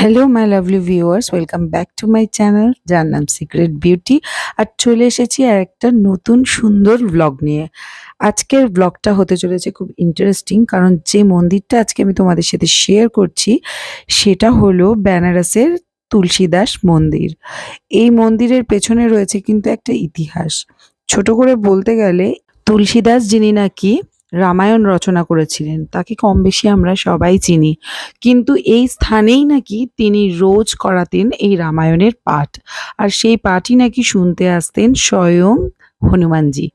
Hello my lovely viewers welcome back to my channel যার নাম secret beauty আর চলে এসেছি আর একটা নতুন সুন্দর ব্লগ নিয়ে। আজকের ব্লগটা হতে চলেছে খুব ইন্টারেস্টিং কারণ যে মন্দিরটা আজকে আমি তোমাদের সাথে শেয়ার করছি, সেটা হলো বেনারসের তুলসীদাস মন্দির। এই মন্দিরের পেছনে রয়েছে কিন্তু একটা ইতিহাস। ছোট করে বলতে গেলে, তুলসীদাস যিনি নাকি রামায়ণ রচনা করেছিলেন। তাকে কম বেশি আমরা সবাই চিনি। কিন্তু এই স্থানেই নাকি তিনি রোজ করাতেন এই রামায়ণের পাঠ। আর সেই পাঠই নাকি শুনতে আসতেন স্বয়ং হনুমানজি।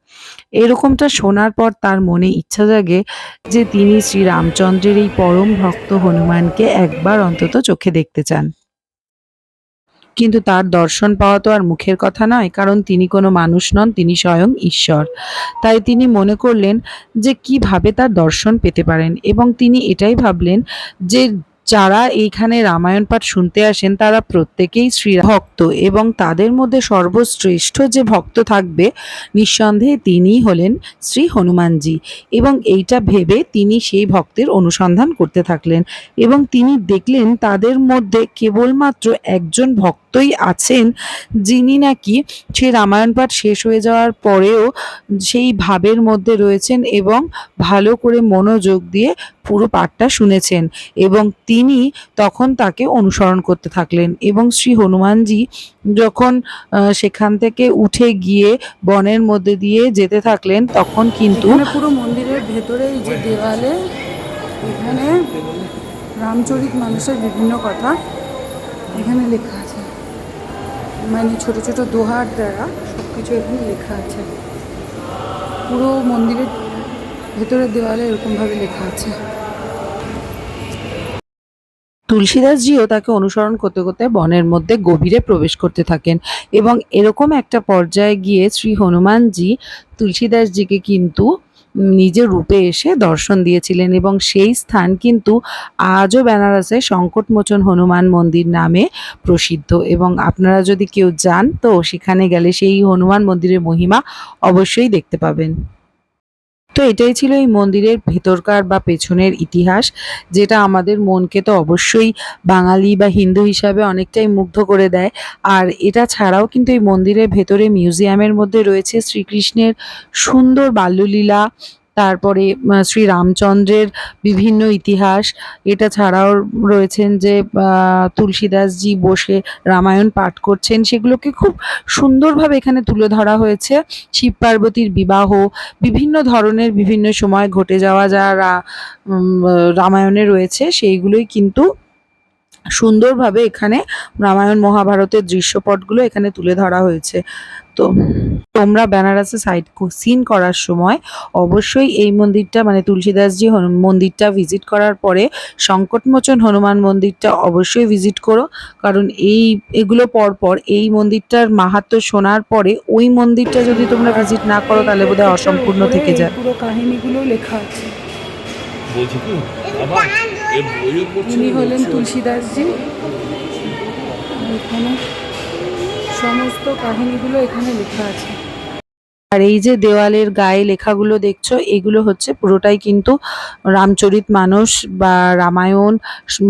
এরকমটা শোনার পর তার মনে ইচ্ছা জাগে যে তিনি শ্রী রামচন্দ্রের এই পরম ভক্ত হনুমানকে একবার অন্তত চোখে দেখতে চান। কিন্তু তার দর্শন পাওয়া তো আর মুখের কথা নয়, কারণ তিনি কোনো মানুষ নন, তিনি স্বয়ং ঈশ্বর। তাই তিনি মনে করলেন যে কীভাবে তার দর্শন পেতে পারেন এবং তিনি এটাই ভাবলেন যে যারা এইখানে রামায়ণ পাঠ শুনতে আসেন, তারা প্রত্যেকেই শ্রী ভক্ত এবং তাদের মধ্যে সর্বশ্রেষ্ঠ যে ভক্ত থাকবে, নিঃসন্দেহে তিনিই হলেন শ্রী হনুমানজি এবং এইটা ভেবে তিনি সেই ভক্তের অনুসন্ধান করতে থাকলেন এবং তিনি দেখলেন তাদের মধ্যে কেবলমাত্র একজন ভক্তই আছেন যিনি নাকি সেই রামায়ণ পাঠ শেষ হয়ে যাওয়ার পরেও সেই ভাবের মধ্যে রয়েছেন এবং ভালো করে মনোযোগ দিয়ে পুরো পাঠটা শুনেছেন এবং তিনি তখন তাকে অনুসরণ করতে থাকলেন এবং শ্রী হনুমানজি যখন সেখান থেকে উঠে গিয়ে বনের মধ্যে দিয়ে যেতে থাকলেন তখন কিন্তু পুরো মন্দিরের ভেতরে এই যে দেওয়ালে এখানে রামচরিত মানুষের বিভিন্ন কথা এখানে লেখা মানে ছোট ছোট দোহার দ্বারা সব কিছু এখানে লেখা আছে। পুরো মন্দিরের ভেতরের দেওয়ালে এরকমভাবে লেখা আছে। তুলসীদাসজিও তাকে অনুসরণ করতে করতে বনের মধ্যে গভীরে প্রবেশ করতে থাকেন এবং এরকম একটা পর্যায়ে গিয়ে শ্রী হনুমানজি তুলসীদাসজিকে কিন্তু নিজের রূপে এসে দর্শন দিয়েছিলেন এবং সেই স্থান কিন্তু আজও বেনারসে সংকটমোচন হনুমান মন্দির নামে প্রসিদ্ধ। এবং আপনারা যদি কেউ যান তো সেখানে গেলে সেই হনুমান মন্দিরের মহিমা অবশ্যই দেখতে পাবেন। তো এটাই ছিল এই মন্দিরের ভেতরকার বা পেছনের ইতিহাস, যেটা আমাদের মনকে তো অবশ্যই বাঙালি বা হিন্দু হিসাবে অনেকটাই মুগ্ধ করে দেয়। আর এটা ছাড়াও কিন্তু এই মন্দিরের ভেতরে মিউজিয়ামের মধ্যে রয়েছে শ্রীকৃষ্ণের সুন্দর বাল্যলীলা তারপরে শ্রী রামচন্দ্রের বিভিন্ন ইতিহাস। এটা ছাড়াও রয়েছেন যে তুলসীদাসজি বসে রামায়ণ পাঠ করছেন। সেগুলোকে খুব সুন্দরভাবে এখানে তুলে ধরা হয়েছে। শিব পার্বতীর বিবাহ, বিভিন্ন ধরনের বিভিন্ন সময় ঘটে যাওয়া যা রামায়ণে রয়েছে, সেইগুলোই কিন্তু সুন্দরভাবে এখানে রামায়ণ মহাভারতের দৃশ্যপটগুলো এখানে তুলে ধরা হয়েছে। তো তোমরা বেনারসে সাইড সিন করার সময় অবশ্যই এই মন্দিরটা মানে তুলসীদাসজি হনু- মন্দিরটা ভিজিট করার পরে সংকটমোচন হনুমান মন্দিরটা অবশ্যই ভিজিট করো। কারণ এই এগুলো পরপর এই মন্দিরটার মাহাত্ম্য শোনার পরে ওই মন্দিরটা যদি তোমরা ভিজিট না করো তাহলে বোধহয় অসম্পূর্ণ থেকে যায়। পুরো কাহিনীগুলো লেখা আছে। উনি হলেন। তুলসীদাসজি এখানে সমস্ত কাহিনীগুলো এখানে লেখা আছে আর এই যে দেওয়ালের গায়ে লেখাগুলো দেখছ, এগুলো হচ্ছে পুরোটাই কিন্তু রামচরিত মানস বা রামায়ণ,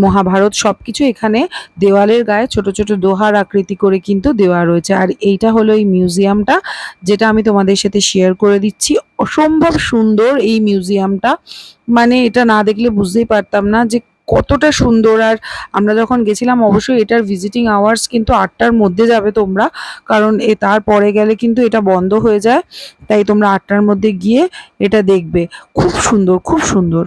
মহাভারত সব কিছু এখানে দেওয়ালের গায়ে ছোট ছোট দোহার আকৃতি করে কিন্তু দেওয়া রয়েছে। আর এইটা হলো এই মিউজিয়ামটা, যেটা আমি তোমাদের সাথে শেয়ার করে দিচ্ছি। অসম্ভব সুন্দর এই মিউজিয়ামটা। মানে এটা না দেখলে বুঝতেই পারতাম না যে কতটা সুন্দর। আর আমরা যখন গেছিলাম, অবশ্যই এটার ভিজিটিং আওয়ার্স কিন্তু আটটার মধ্যে যাবে তোমরা। কারণ এ তারপরে গেলে কিন্তু এটা বন্ধ হয়ে যায়। তাই তোমরা আটটার মধ্যে গিয়ে এটা দেখবে। খুব সুন্দর খুব সুন্দর।